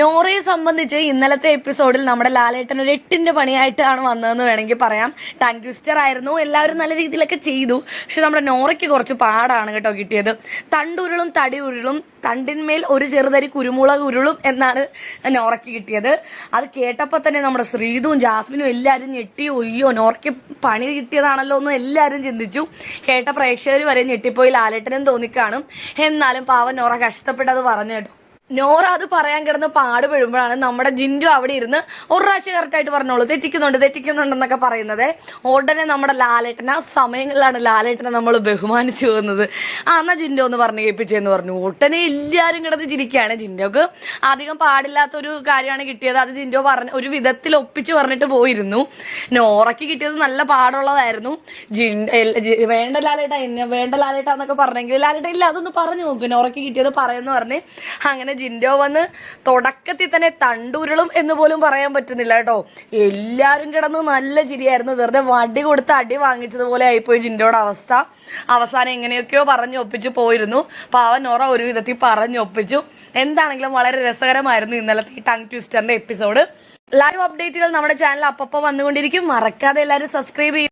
നോറയെ സംബന്ധിച്ച് ഇന്നലത്തെ എപ്പിസോഡിൽ നമ്മുടെ ലാലേട്ടൻ ഒരു എട്ടിന്റെ പണിയായിട്ടാണ് വന്നതെന്ന് വേണമെങ്കിൽ പറയാം. ടങ് ട്വിസ്റ്റർ ആയിരുന്നു. എല്ലാവരും നല്ല രീതിയിലൊക്കെ ചെയ്തു. പക്ഷെ നമ്മുടെ നോറയ്ക്ക് കുറച്ച് പാടാണ് കേട്ടോ കിട്ടിയത്. തണ്ടുരുളും തടി ഉരുളും തണ്ടിന്മേൽ ഒരു ചെറുതരി കുരുമുളക് ഉരുളും എന്നാണ് നോറയ്ക്ക് കിട്ടിയത്. അത് കേട്ടപ്പോൾ തന്നെ നമ്മുടെ ശ്രീതും ജാസ്മിനും എല്ലാവരും ഞെട്ടി ഒയ്യോ നോറയ്ക്ക് പണി കിട്ടിയതാണല്ലോ എന്ന് എല്ലാവരും ചിന്തിച്ചു. കേട്ട പ്രേക്ഷകർ വരെ ഞെട്ടിപ്പോയി ലാലേട്ടനും തോന്നിക്കാണും. എന്നാലും പാവൻ നോറ കഷ്ടപ്പെട്ടത് പറഞ്ഞു കേട്ടോ. നോറ അത് പറയാൻ കിടന്ന് പാടുപെടുമ്പോഴാണ് നമ്മുടെ ജിൻഡു അവിടെ ഇരുന്ന് ഒരു പ്രാവശ്യം കറക്റ്റായിട്ട് പറഞ്ഞോളൂ. തെറ്റിക്കുന്നുണ്ട് തെറ്റിക്കുന്നുണ്ടെന്നൊക്കെ പറയുന്നത്. ഉടനെ നമ്മുടെ ലാലേട്ടൻ ആ സമയങ്ങളിലാണ് ലാലേട്ടനെ നമ്മൾ ബഹുമാനിച്ചു പോകുന്നത് ആ എന്നാ ജിൻഡോ എന്ന് പറഞ്ഞ് കേൾപ്പിച്ചെന്ന് പറഞ്ഞു. ഉടനെ എല്ലാവരും കിടന്ന് ചിരിക്കുകയാണ്. ജിൻഡോക്ക് അധികം പാടില്ലാത്തൊരു കാര്യമാണ് കിട്ടിയത്. അത് ജിൻഡോ പറഞ്ഞ ഒരു വിധത്തിൽ ഒപ്പിച്ച് പറഞ്ഞിട്ട് പോയിരുന്നു. നോറയ്ക്ക് കിട്ടിയത് നല്ല പാടുള്ളതായിരുന്നു. ജിൻ വേണ്ട ലാലേട്ട എന്നെ വേണ്ട ലാലേട്ട എന്നൊക്കെ പറഞ്ഞെങ്കിൽ ലാലേട്ട ഇല്ല അതൊന്ന് പറഞ്ഞു നോക്കും. നോറയ്ക്ക് കിട്ടിയത് പറയുന്നു പറഞ്ഞ് അങ്ങനെ ജിൻഡോ വന്ന് തുടക്കത്തിൽ തന്നെ തണ്ടുരുളും എന്ന് പോലും പറയാൻ പറ്റുന്നില്ല കേട്ടോ. എല്ലാവരും കിടന്ന് നല്ല ചിരിയായിരുന്നു. വെറുതെ വടി കൊടുത്ത് അടി വാങ്ങിച്ചതുപോലെ ആയിപ്പോയി ജിൻഡോയുടെ അവസ്ഥ. അവസാനം എങ്ങനെയൊക്കെയോ പറഞ്ഞു ഒപ്പിച്ചു പോയിരുന്നു. പാവൻ നോറ ഒരു വിധത്തിൽ പറഞ്ഞു ഒപ്പിച്ചു. എന്താണെങ്കിലും വളരെ രസകരമായിരുന്നു ഇന്നലത്തെ ഈ ടങ് ട്വിസ്റ്ററിന്റെ എപ്പിസോഡ്. ലൈവ് അപ്ഡേറ്റുകൾ നമ്മുടെ ചാനൽ അപ്പപ്പോൾ വന്നുകൊണ്ടിരിക്കും. മറക്കാതെ എല്ലാവരും സബ്സ്ക്രൈബ് ചെയ്യും